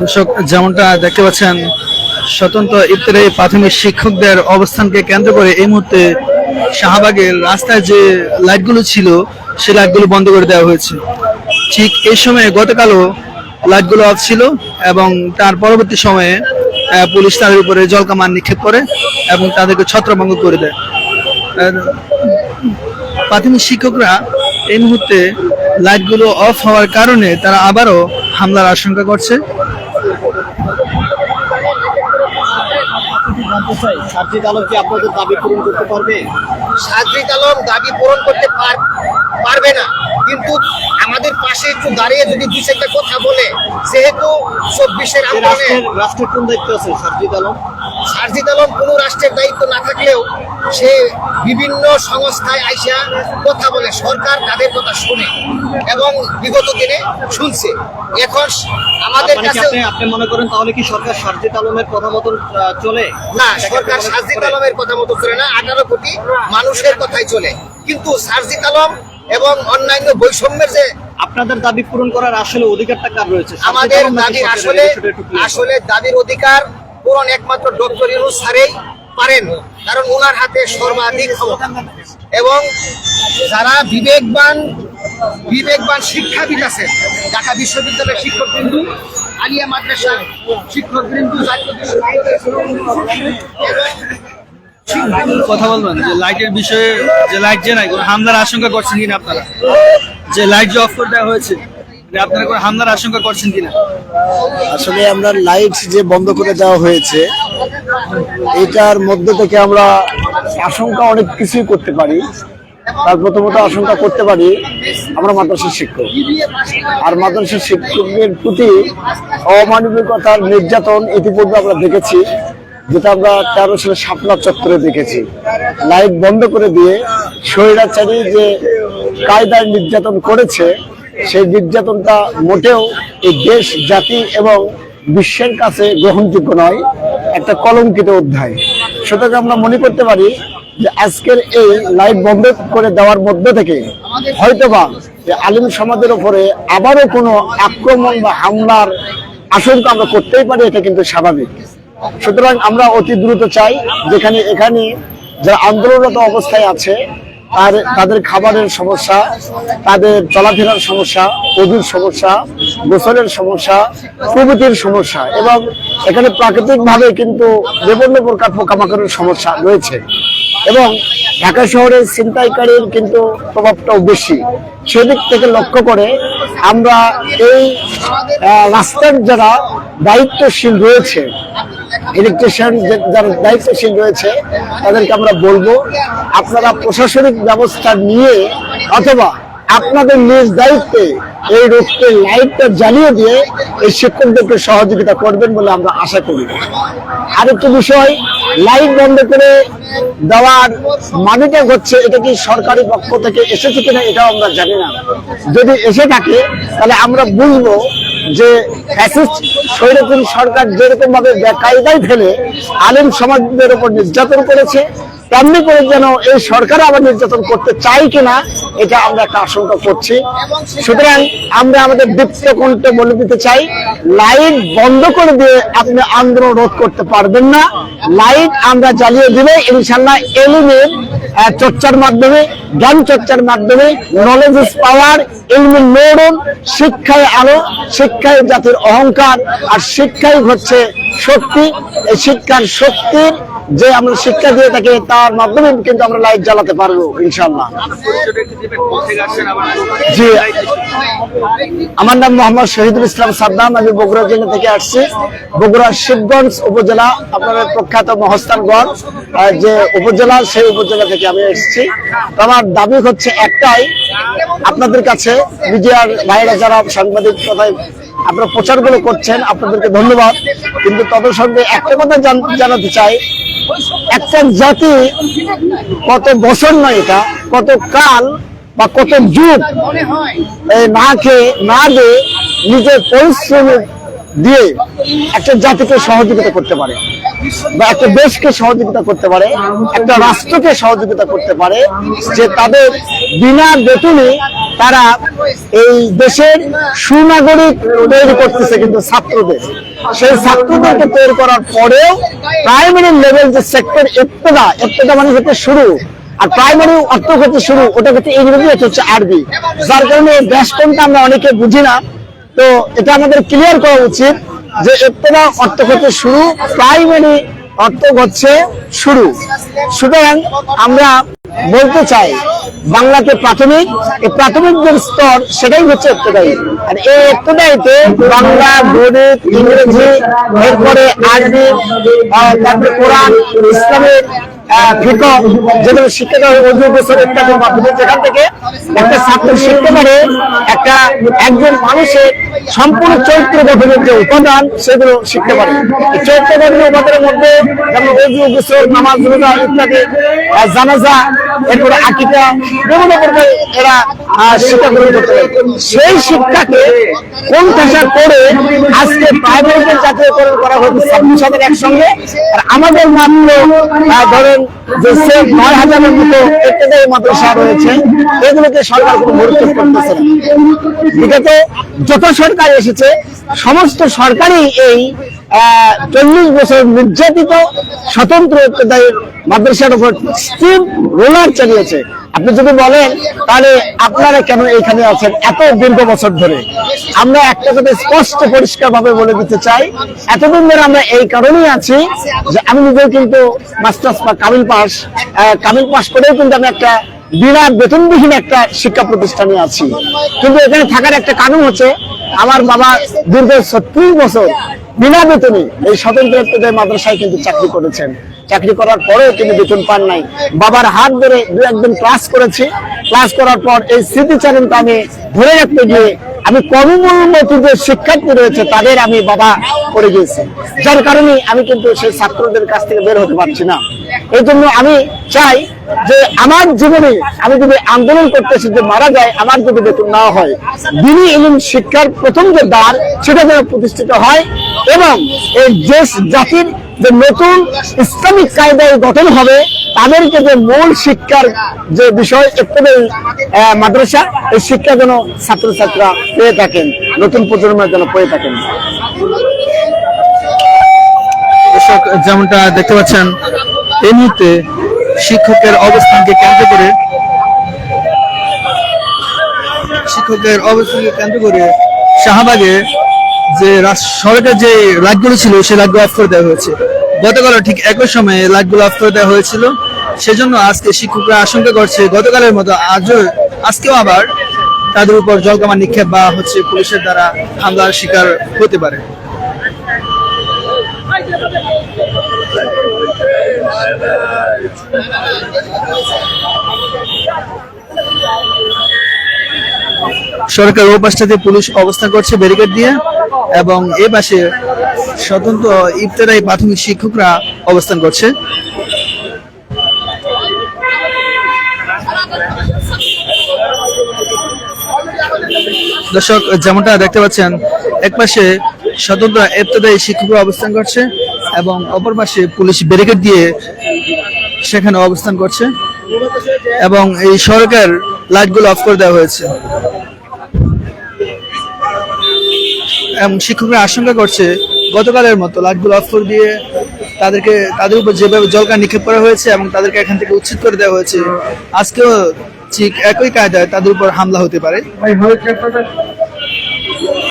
দর্শক, যেমনটা দেখতে পাচ্ছেন, স্বতন্ত্র ইফতারি প্রাথমিক শিক্ষকদের অবস্থানকে কেন্দ্র করে এই মুহূর্তে শাহবাগের রাস্তায় যে লাইটগুলো ছিল সে লাইটগুলো বন্ধ করে দেওয়া হয়েছে। ঠিক এই সময়ে গতকালও লাইটগুলো অফ ছিল এবং তার পরবর্তী সময়ে পুলিশ তাদের উপরে জলকামান নিক্ষেপ করে এবং তাদেরকে ছত্রভঙ্গ করে দেয়। প্রাথমিক শিক্ষকরা এই মুহূর্তে লাইটগুলো অফ হওয়ার কারণে তারা আবারও হামলার আশঙ্কা করছে। জানতে চাই সার্জিদ আলম কি আপনাদের দাবি পূরণ করতে পারবে? সাজরিত আলম দাবি পূরণ করতে পার- পারবে না। কিন্তু আমাদের পাশে একটু দাঁড়িয়ে যদি দু একটা কথা বলে যেহেতু চব্বিশের আন্দোলনে রাষ্ট্রের কোন দায়িত্ব আছে সার্জিদ আলম সারজিদ আলম কোনো রাষ্ট্রের দায়িত্ব না থাকলেও সে বিভিন্ন সংস্থায় আইসা কথা বলে সরকার তাদের কথা শুনে এবং বিগত দিনে শুনছে এখন আমাদের মানে কাছে আপনি মনে করেন তাহলে কি সরকার সার্জিদ আলমের কথা মতন চলে না সরকার সারজিদ? আলমের কথা মতো চলে না আঠারো কোটি মানুষের কথাই চলে কিন্তু সারজিদ আলম এবং অন্যান্য বৈষম্যের যে আপনাদের দাবি পূরণ করার আসলে অধিকারটা কার রয়েছে আমাদের দাবি আসলে। আসলে দাবির অধিকার পূরণ একমাত্র ডক্টর ইউনুস স্যারেই পারেন, কারণ ওনার হাতে সর্বাধিক ক্ষমতা। এবং যারা বিবেকবান বিবেকবান শিক্ষাবিদ আছেন ঢাকা বিশ্ববিদ্যালয়ের শিক্ষক বিন্দু আলিয়া মাদ্রাসার শিক্ষক বিন্দু এবং কথা বলবেন, যে লাইটের বিষয়ে যে লাইট যে নাই হামলার আশঙ্কা করছেন কিনা আপনারা? যে লাইট যে অফ করে দেওয়া হয়েছে আসলে আমরা লাইট যে বন্ধ করে দেওয়া হয়েছে, এটার মধ্যে থেকে আমরা আশঙ্কা অনেক কিছুই করতে পারি। তার প্রথমত আশঙ্কা করতে পারি আমরা মাদ্রাসার শিক্ষক। আর মাদ্রাসার শিক্ষকদের প্রতি অমানবিকতার নির্যাতন ইতিপূর্বে আমরা দেখেছি, যেটা আমরা তেরো সালে শাপলা চত্বরে দেখেছি। লাইট বন্ধ করে দিয়ে স্বৈরাচারী যে কায়দার নির্যাতন করেছে সেই নির্যাতনটা মোটেও এই দেশ, জাতি এবং বিশ্বের কাছে গ্রহণযোগ্য নয়, একটা কলঙ্কিত অধ্যায়। সুতরাং আমরা মনে করতে পারি যে আজকের এই লাইট বন্ধ করে দেওয়ার মধ্য থেকে হয়তোবা আলিম সমাজের ওপরে আবারও কোনো আক্রমণ বা হামলার আশঙ্কা আমরা করতেই পারি, এটা কিন্তু স্বাভাবিক। সুতরাং আমরা অতি দ্রুত চাই যেখানে এখানে যারা আন্দোলনরত অবস্থায় আছে আর তাদের খাবারের সমস্যা, তাদের চলাফেরার সমস্যা অজুর সমস্যা, গোসলের সমস্যা, প্রভৃতির সমস্যা এবং এখানে প্রাকৃতিকভাবে কিন্তু বিভিন্ন প্রকার পোকামাকড়ের সমস্যা রয়েছে এবং ঢাকা শহরের ছিনতাইকারীর কিন্তু প্রভাবটাও বেশি। সেদিক থেকে লক্ষ্য করে আমরা এই রাস্তার যারা দায়িত্বশীল রয়েছে ইলেকট্রিশিয়ান যারা দায়িত্বশীল রয়েছে, তাদেরকে আমরা বলব, আপনারা প্রশাসনিক ব্যবস্থা নিয়ে অথবা আপনাদের নিজ দায়িত্বে এই রোগকে লাইটটা জ্বালিয়ে দিয়ে এই শিক্ষকদেরকে সহযোগিতা করবেন বলে আমরা আশা করি। আরেকটি বিষয়, লাইট বন্ধ করে দেওয়ার মানেটা হচ্ছে, এটা কি সরকারি পক্ষ থেকে এসেছে কিনা এটাও আমরা জানি না। যদি এসে থাকে, তাহলে আমরা বুঝব যে স্বৈরকুল সরকার যেরকম ভাবে বেকায়দায় ফেলে আলেম সমাজদের উপর নির্যাতন করেছে তেমনি করে যেন এই সরকার আবার নির্যাতন করতে চাই কিনা, এটা আমরা একটা আশঙ্কা করছি। সুতরাং আমরা আমাদের দীপ্ত বলে দিতে চাই, লাইট বন্ধ করে দিয়ে আপনি আন্দোলন রোধ করতে পারবেন না। লাইট আমরা জ্বালিয়ে দিলে ইনশাল্লাহ এলিমের চর্চার মাধ্যমে, জ্ঞান চর্চার মাধ্যমে নলেজ ইজ পাওয়ার ইলমি নোরন শিক্ষায় আলো, শিক্ষায় জাতির অহংকার, আর শিক্ষাই হচ্ছে শক্তি। এই শিক্ষার শক্তির যে আমরা শিক্ষা দিয়ে থাকি তার মাধ্যমে কিন্তু আমরা লাইট জ্বালাতে পারব ইনশাল্লাহ জি। আমার নাম মোহাম্মদ শহীদুল ইসলাম সাদ্দাম, আমি বগুড়া জেলা থেকে আসছি। বগুড়া শিবগঞ্জ উপজেলা, আপনাদের প্রখ্যাত মহস্তানগঞ্জ যে উপজেলা, সেই উপজেলা থেকে আমি এসেছি। আমার দাবি হচ্ছে একটাই, আপনাদের কাছে মিডিয়ার ভাইরা যারা সাংবাদিক কথায় আপনারা প্রচারগুলো করছেন, আপনাদেরকে ধন্যবাদ। কিন্তু তাদের সঙ্গে একটা কথা জান- জানাতে চাই, একটা জাতি কত বছর নয় এটা, কত কাল বা কত যুগ না খেয়ে, না দিয়ে নিজের পরিশ্রম দিয়ে একটা জাতিকে সহযোগিতা করতে পারে বা একটা দেশকে সহযোগিতা করতে পারে, একটা রাষ্ট্রকে সহযোগিতা করতে পারে, যে তাদের বিনা বেতনে তারা এই দেশের সুনাগরিক তৈরি করতেছে কিন্তু ছাত্রদের। সেই ছাত্রদেরকে তৈরি করার পরেও প্রাইমারি লেভেল যে সেক্টর এত্তদা এত্তদা মানে হচ্ছে শুরু। আর প্রাইমারি অর্থ হচ্ছে শুরু, ওটা হচ্ছে ইংরেজি হচ্ছে আরবি যার কারণে এই ব্যাস কোনটা আমরা অনেকে বুঝি না। তো এটা আমাদের ক্লিয়ার করা উচিত যে এত্তদা অর্থ হচ্ছে শুরু প্রাইমারি অর্থ হচ্ছে শুরু। সুতরাং আমরা বলতে চাই, বাংলাতে প্রাথমিক, এই প্রাথমিক যে স্তর, সেটাই হচ্ছে এত্তদায়ী আর এই এত্তদায়ীতে বাংলা, গণিত, ইংরেজি, এরপরে আরবি তারপরে কোরআন, ইসলামের হয় শিখতে পারে একটা একজন সম্পূর্ণ চরিত্র শিখতে পারে। মধ্যে জানাজা এরপরে আকিকা বিভিন্ন প্রকার এরা শিক্ষা গ্রহণ করতে সেই শিক্ষাকে কোন ভাষা করে আজকে প্রাইমারিতে জাতীয়করণ করা হয়েছে একসঙ্গে? আর আমাদের মাত্র আহ, ধরেন যে সেই নয় হাজারের মতো ইত্যাদি মাদ্রাসা রয়েছে, এগুলোকে সরকার কোনো গুরুত্ব করতেছে না। বিগত যত সরকার এসেছে, সমস্ত সরকারই এই চল্লিশ বছর নির্যাতিত, স্বতন্ত্র মাদ্রাসার উপর স্টিম রোলার চালিয়েছে। আপনি যদি বলেন, তাহলে আপনারা কেন এখানে আছেন এত দীর্ঘ বছর ধরে? আমরা একটা কথা স্পষ্ট পরিষ্কার ভাবে বলে দিতে চাই, এতদিন ধরে আমরা এই কারণেই আছি যে আমি নিজেও কিন্তু মাস্টার্স বা কামিল পাস কামিল পাস করেও কিন্তু আমি একটা বিনা বেতনবিহীন একটা শিক্ষা প্রতিষ্ঠানে আছি। কিন্তু এখানে থাকার একটা কারণ হচ্ছে, আমার বাবা দীর্ঘ ছত্রিশ বছর বিনা বেতনে এই স্বতন্ত্র মাদ্রাসায় কিন্তু চাকরি করেছেন। চাকরি করার পরেও তিনি বেতন পান নাই। বাবার হাত ধরে দু একদিন ক্লাস করেছি। ক্লাস করার পর এই স্মৃতি স্মৃতিচারণটা আমি ধরে রাখতে গিয়ে আমি কর্মমূলমতি যে শিক্ষার্থী রয়েছে, তাদের আমি বাবা করে গিয়েছি যার কারণে আমি কিন্তু সেই ছাত্রদের কাছ থেকে বের হতে পারছি না। এই জন্য আমি চাই যে আমার জীবনে আমি যদি আন্দোলন করতেছি, যে মারা যায়, আমার যদি বেতন নেওয়া হয়, দিনী ইলিম শিক্ষার প্রথম যে দ্বার, সেটা যেন প্রতিষ্ঠিত হয় এবং এই দেশ জাতির যে নতুন ইসলামিক কায়দায় গঠন হবে, তাদেরকে যে মূল শিক্ষার যে বিষয় একটু মাদ্রাসা, এই শিক্ষা যেন ছাত্রছাত্রীরা পেয়ে থাকেন, নতুন প্রজন্মের যেন পেয়ে থাকেন। যেমনটা দেখতে পাচ্ছেন, এই মুহূর্তে শিক্ষকের অবস্থানকে কেন্দ্র করে শিক্ষকের অবস্থানকে কেন্দ্র করে শাহবাগে যে সড়কের যে লাইটগুলো ছিল সেই লাইটগুলো অফ করে দেওয়া হয়েছে। গতকালও ঠিক একই সময়ে লাইটগুলো অফ করে দেওয়া হয়েছিল। সেজন্য আজকে শিক্ষকরা আশঙ্কা করছে গতকালের মতো আজও আজকেও আবার তাদের উপর জলকামা নিক্ষেপ বা হচ্ছে পুলিশের দ্বারা হামলার শিকার হতে পারে। সরকার ও পাশটাতে পুলিশ অবস্থান করছে ব্যারিকেড দিয়ে এবং এ পাশে স্বতন্ত্র ইফতারাই প্রাথমিক শিক্ষকরা অবস্থান করছে। দর্শক, যেমনটা দেখতে পাচ্ছেন, এক পাশে স্বতন্ত্র ইফতারাই শিক্ষকরা অবস্থান করছে এবং অপর পাশে পুলিশ ব্যারিকেড দিয়ে সেখানে অবস্থান করছে এবং এই সরকার লাইটগুলো অফ করে দেওয়া হয়েছে। এবং শিক্ষকরা আশঙ্কা করছে গতকালের মতো লাইটগুলো অফ করে দিয়ে তাদেরকে, তাদের উপর যেভাবে জলকা নিক্ষেপ করা হয়েছে এবং তাদেরকে এখান থেকে উচ্ছেদ করে দেওয়া হয়েছে, আজকেও ঠিক একই কায়দায় তাদের উপর হামলা হতে পারে।